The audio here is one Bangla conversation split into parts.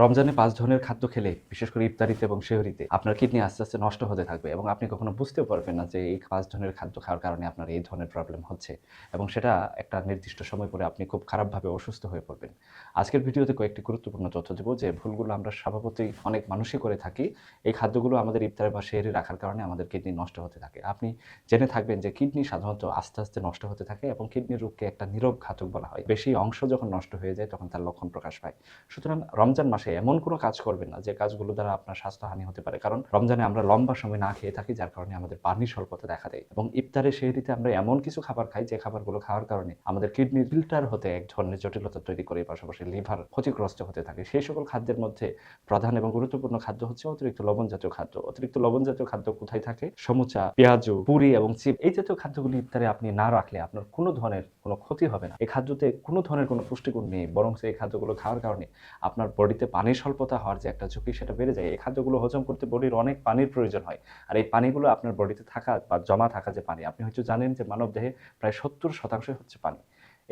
রমজানে পাঁচ ধরনের খাদ্য খেলে, বিশেষ করে ইফতারিতে এবং শেহরিতে আপনার কিডনি আস্তে আস্তে নষ্ট হতে থাকবে এবং আপনি কখনো বুঝতেও পারবেন না যে এই পাঁচ ধরনের খাদ্য খাওয়ার কারণে আপনার এই ধরনের প্রবলেম হচ্ছে এবং সেটা একটা নির্দিষ্ট সময় পরে আপনি খুব খারাপভাবে অসুস্থ হয়ে পড়বেন। আজকের ভিডিওতে কয়েকটি গুরুত্বপূর্ণ তথ্য দেবো যে ভুলগুলো আমরা স্বভাবতই অনেক মানুষই করে থাকি, এই খাদ্যগুলো আমাদের ইফতারে বা শেহরি রাখার কারণে আমাদের কিডনি নষ্ট হতে থাকে। আপনি জেনে থাকবেন যে কিডনি সাধারণত আস্তে আস্তে নষ্ট হতে থাকে এবং কিডনি রোগকে একটা নীরব ঘাতক বলা হয়। বেশি অংশ যখন নষ্ট হয়ে যায় তখন তার লক্ষণ প্রকাশ পায়। সুতরাং রমজান মাসে এমন কোনো কাজ করবেন না যে কাজগুলো দ্বারা আপনার স্বাস্থ্যহানি হতে পারে। কারণ রমজানে আমরা লম্বা সময় না খেয়ে থাকি, যার কারণে আমাদের পানি স্বল্পতা দেখা দেয় এবং ইফতারে সেহরিতে আমরা এমন কিছু খাবার খাই যে খাবারগুলো খাওয়ার কারণে আমাদের কিডনি ফিল্টার হতে এক ধরনের জটিলতা তৈরি করে, পাশাপাশি লিভার ক্ষতিগ্রস্ত হতে থাকে। সেই সকল খাদ্যের মধ্যে প্রধান এবং গুরুত্বপূর্ণ খাদ্য হচ্ছে অতিরিক্ত লবণ জাতীয় খাদ্য। অতিরিক্ত লবণ জাতীয় খাদ্য কোথায় থাকে? সমুচা, পেঁয়াজু, পুরি এবং চিপ এই জাতীয় খাদ্যগুলি ইফতারে আপনি না রাখলে আপনার কোনো ধরনের কোনো ক্ষতি হবে না। এই খাদ্যতে কোনো ধরনের কোনো পুষ্টিগুণ নেই, বরং এই খাদ্যগুলো খাওয়ার কারণে আপনার বডিতে পানির স্বল্পতা হওয়ার যে একটা ঝুঁকি সেটা বেড়ে যায়। এই খাদ্যগুলো হজম করতে বডির অনেক পানির প্রয়োজন হয়। আর এই পানিগুলো আপনার বডিতে থাকা বা জমা থাকা যে পানি, আপনি হয়তো জানেন যে মানব দেহে প্রায় সত্তর শতাংশই হচ্ছে পানি।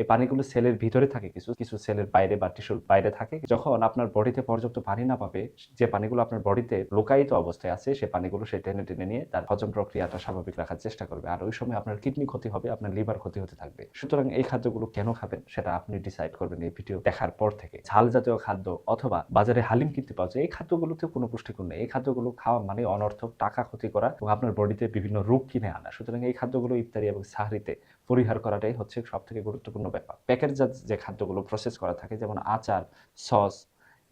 এই পানিগুলো সেলের ভিতরে থাকে কিছু কিছু সেলের বাইরে বা টিস্যুর বাইরে থাকে। যখন আপনার বডিতে পর্যাপ্ত পানি না পাবে, যে পানিগুলো আপনার বডিতে লোকায়িত অবস্থায় আছে সেই পানিগুলো সে টেনে টেনে নিয়ে তার হজম প্রক্রিয়াটা স্বাভাবিক রাখার চেষ্টা করবে। আর ওই সময় আপনার কিডনি ক্ষতি হবে, আপনার লিভার ক্ষতি হতে থাকবে। সুতরাং এই খাদ্যগুলো কেন খাবেন সেটা আপনি ডিসাইড করবেন এই ভিডিও দেখার পর থেকে। ঝাল জাতীয় খাদ্য অথবা বাজারে হালিম কিনতে পাওয়া যায়, এই খাদ্যগুলোতে কোনো পুষ্টিগুণ নেই। এই খাদ্যগুলো খাওয়া মানে অনর্থক টাকা ক্ষতি করা এবং আপনার বডিতে বিভিন্ন রোগ কিনে আনা। সুতরাং এই খাদ্যগুলো ইফতারি এবং সাহারিতে পরিহার করাটাই হচ্ছে সবথেকে গুরুত্বপূর্ণ ব্যাপার। প্যাকেটজাত যে খাদ্যগুলো প্রসেস করা থাকে, যেমন আচার, সস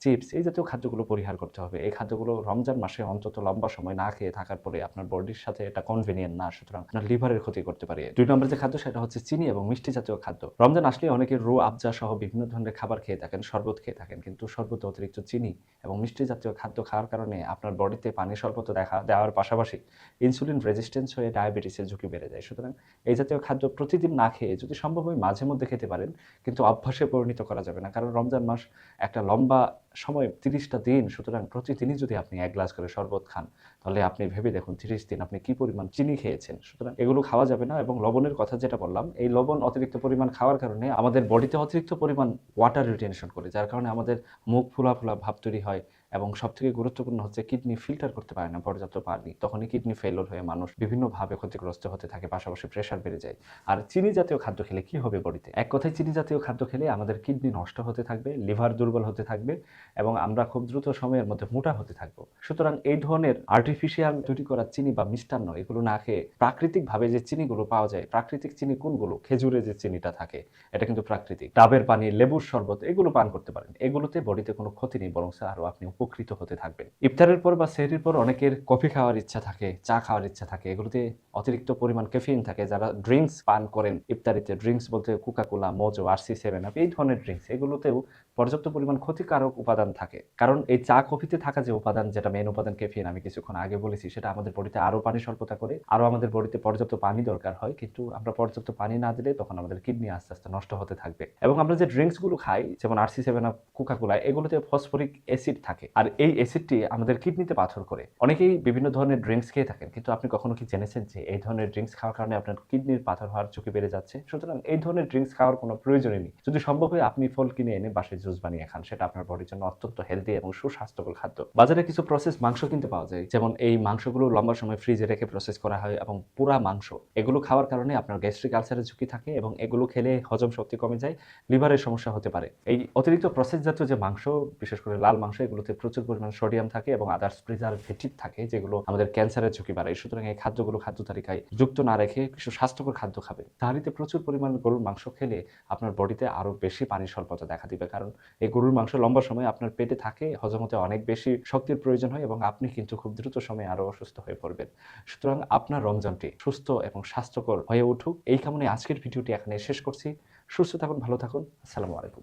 চিপস এই জাতীয় খাদ্যগুলো পরিহার করতে হবে। এই খাদ্যগুলো রমজান মাসে অন্তত লম্বা সময় না খেয়ে থাকার পরে আপনার বডির সাথে এটা কনভেনিয়েন্ট না, সুতরাং আপনার লিভারের ক্ষতি করতে পারে। দুই নম্বর যে খাদ্য সেটা হচ্ছে চিনি এবং মিষ্টি জাতীয় খাদ্য। রমজান আসলে অনেকে রো, আবজা সহ বিভিন্ন ধরনের খাবার খেয়ে থাকেন, শরবত খেয়ে থাকেন, কিন্তু শরবতে অতিরিক্ত চিনি এবং মিষ্টি জাতীয় খাদ্য খাওয়ার কারণে আপনার বডিতে পানি স্বল্পতা দেখা, দেওয়ার পাশাপাশি ইনসুলিন রেজিস্ট্যান্স হয়ে ডায়াবেটিসের ঝুঁকি বেড়ে যায়। সুতরাং এই জাতীয় খাদ্য প্রতিদিন না খেয়ে যদি সম্ভব হয় মাঝে মধ্যে খেতে পারেন, কিন্তু অভ্যাসে পরিণত করা যাবে না। কারণ রমজান মাস একটা লম্বা সময় তিরিশটা দিন, সুতরাং প্রতিদিনই যদি আপনি এক গ্লাস করে শরবত খান, তাহলে আপনি ভেবে দেখুন তিরিশ দিন আপনি কি পরিমাণ চিনি খেয়েছেন। সুতরাং এগুলো খাওয়া যাবে না এবং লবণের কথা যেটা বললাম, এই লবণ অতিরিক্ত পরিমাণ খাওয়ার কারণে আমাদের বডিতে অতিরিক্ত পরিমাণ ওয়াটার রিটেনশন করে, যার কারণে আমাদের মুখ ফোলা ফুলা ভাব তৈরি হয় এবং সবথেকে গুরুত্বপূর্ণ হচ্ছে কিডনি ফিল্টার করতে পারে না পর্যাপ্ত পানি। তখনই কিডনি ফেলোর হয়ে মানুষ বিভিন্নভাবে ক্ষতিগ্রস্ত হতে থাকে, পাশাপাশি প্রেশার বেড়ে যায়। আর চিনি জাতীয় খাদ্য খেলে কি হবে বডিতে? এক কথায় চিনি জাতীয় খাদ্য খেলে আমাদের কিডনি নষ্ট হতে থাকবে, লিভার দুর্বল হতে থাকবে এবং আমরা খুব দ্রুত সময়ের মধ্যে মোটা হতে থাকব। সুতরাং এই ধরনের আর্টিফিশিয়াল তৈরি করা চিনি বা মিষ্টান্ন এগুলো না খেয়ে প্রাকৃতিকভাবে যে চিনিগুলো পাওয়া যায়, প্রাকৃতিক চিনি কোনগুলো? খেজুরে যে চিনিটা থাকে, এটা কিন্তু প্রাকৃতিক। ডাবের পানি, লেবুর শরবত, এগুলো পান করতে পারেন। এগুলোতে বডিতে কোনো ক্ষতি নেই বরং আরও আপনি উপকৃত হতে থাকবেন ইফতারের পর বা সেহরির পর অনেকের কফি খাওয়ার ইচ্ছা থাকে, চা খাওয়ার ইচ্ছা থাকে। এগুলোতে অতিরিক্ত পরিমাণ ক্যাফিন থাকে। যারা ড্রিঙ্কস পান করেন, ইফতারিতে ড্রিঙ্কস বলতে Coca Cola Mojo RC Seven Up এই ধরনের ড্রিঙ্কস এগুলোতেও পর্যাপ্ত পরিমাণ ক্ষতিকারক উপাদান থাকে। কারণ এই চা কফিতে থাকা যে উপাদান, যেটা মেন উপাদান ক্যাফিন আমি কিছুক্ষণ আগে বলেছি, সেটা আমাদের বডিতে আরও পানি স্বল্পতা করে, আরও আমাদের বডিতে পর্যাপ্ত পানি দরকার হয়। কিন্তু আমরা পর্যাপ্ত পানি না দিলে তখন আমাদের কিডনি আস্তে আস্তে নষ্ট হতে থাকবে। এবং আমরা যে ড্রিঙ্কসগুলো খাই, যেমন RC Seven Up Coca Cola এগুলোতে ফসফরিক অ্যাসিড থাকে। আর এই অ্যাসিডটি আমাদের কিডনিতে পাথর করে। অনেকেই বিভিন্ন ধরনের ড্রিঙ্কস খেয়ে থাকেন, কিন্তু আপনি কখনো কি জেনেছেন যে এই ধরনের ড্রিঙ্কস খাওয়ার কারণে আপনার কিডনির পাথর হওয়ার ঝুঁকি বেড়ে যাচ্ছে? সুতরাং এই ধরনের ড্রিঙ্কস খাওয়ার কোনো প্রয়োজনই নেই। যদি সম্ভব হয় আপনি ফল কিনে এনে বাসায় জুস বানিয়ে খান, সেটা আপনার বডির জন্য অত্যন্ত হেলদি এবং সুস্বাস্থ্যকর খাদ্য। বাজারে কিছু প্রসেস মাংস কিনতে পাওয়া যায়, যেমন এই মাংসগুলো লম্বা সময় ফ্রিজে রেখে প্রসেস করা হয় এবং পুরা মাংস। এগুলো খাওয়ার কারণে আপনার গ্যাস্ট্রিক আলসারের ঝুঁকি থাকে এবং এগুলো খেলে হজম শক্তি কমে যায়, লিভারের সমস্যা হতে পারে। এই অতিরিক্ত প্রসেস জাতীয় যে মাংস, বিশেষ করে লাল মাংস, এগুলোতে প্রচুর পরিমাণ সোডিয়াম থাকে এবং আদার্স প্রিজারভেটিভ থাকে, যেগুলো আমাদের ক্যান্সারের ঝুঁকি বাড়ায়। সুতরাং এই খাদ্যগুলো খাদ্য তালিকায় যুক্ত না রেখে কিছু স্বাস্থ্যকর খাদ্য খাবে। তাহলে প্রচুর পরিমাণ গরুর মাংস খেলে আপনার বডিতে আরও বেশি পানি স্বল্পতা দেখা দিবে, কারণ এই গরুর মাংস লম্বা সময় আপনার পেটে থাকে হজম হতে অনেক বেশি শক্তির প্রয়োজন হয় এবং আপনি কিন্তু খুব দ্রুত সময়ে আরও অসুস্থ হয়ে পড়বেন। সুতরাং আপনার রমজানটি সুস্থ এবং স্বাস্থ্যকর হয়ে উঠুক। এই কারণে আজকের ভিডিওটি এখানে শেষ করছি। সুস্থ থাকুন, ভালো থাকুন। আসসালামু আলাইকুম।